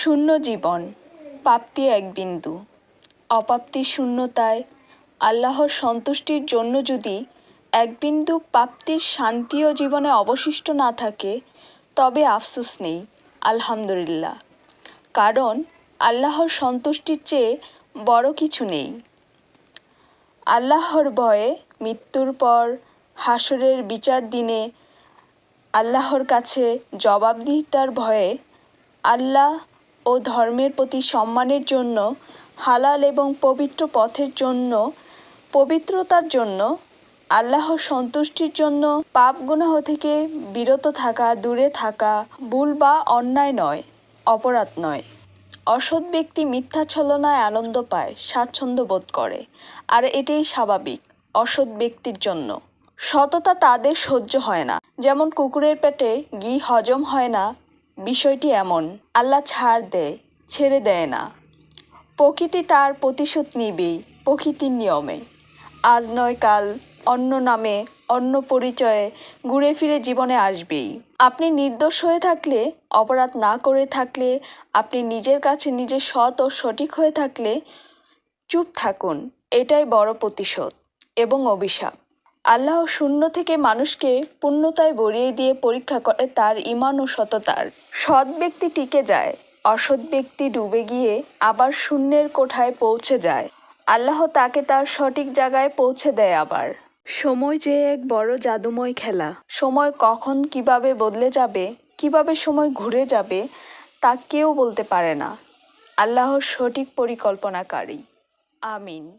শূন্য জীবন প্রাপ্তি এক বিন্দু অপ্রাপ্তির শূন্যতায় আল্লাহর সন্তুষ্টির জন্য যদি এক বিন্দু প্রাপ্তির শান্তি ও জীবনে অবশিষ্ট না থাকে তবে আফসোস নেই আলহামদুলিল্লাহ কারণ আল্লাহর সন্তুষ্টির চেয়ে বড় কিছু নেই। আল্লাহর ভয়ে মৃত্যুর পর হাসরের বিচার দিনে আল্লাহর কাছে জবাবদিহিতার ভয়ে আল্লাহ ও ধর্মের প্রতি সম্মানের জন্য, হালাল এবং পবিত্র পথের জন্য, পবিত্রতার জন্য আল্লাহর সন্তুষ্টির জন্য পাপ গুনাহ থেকে বিরত থাকা, দূরে থাকা ভুল বা অন্যায় নয়, অপরাধ নয়। অসৎ ব্যক্তি মিথ্যা ছলনায় আনন্দ পায়, স্বাচ্ছন্দ্য বোধ করে। আর এটাই স্বাভাবিক, অসৎ ব্যক্তির জন্য। সততা তাদের সহ্য হয় না। যেমন কুকুরের পেটে ঘি হজম হয় না, বিষয়টি এমন, আল্লাহ ছাড় দেয়, ছেড়ে দেয় না। প্রকৃতি তার প্রতিশোধ নিবেই, প্রকৃতির নিয়মে। আজ নয় কাল অন্য নামে, অন্য পরিচয়ে ঘুরে ফিরে জীবনে আসবেই। আপনি নির্দোষ হয়ে থাকলে, অপরাধ না করে থাকলে, আপনি নিজের কাছে নিজে সৎ ও সঠিক হয়ে থাকলে চুপ থাকুন। এটাই বড় প্রতিশোধ এবং অভিশাপ। আল্লাহ শূন্য থেকে মানুষকে পূর্ণতায় ভরিয়ে দিয়ে পরীক্ষা করে তার ইমান ও সততার। সৎ ব্যক্তি টিকে যায়, অসৎ ব্যক্তি ডুবে গিয়ে আবার শূন্যের কোঠায় পৌঁছে যায়। আল্লাহ তাকে তার সঠিক জায়গায় পৌঁছে দেয় আবার। সময় যে এক বড় জাদুময় খেলা। সময় কখন কীভাবে বদলে যাবে, কীভাবে সময় ঘুরে যাবে, তা কেউ বলতে পারে না। আল্লাহর সঠিক পরিকল্পনাকারী। আমিন।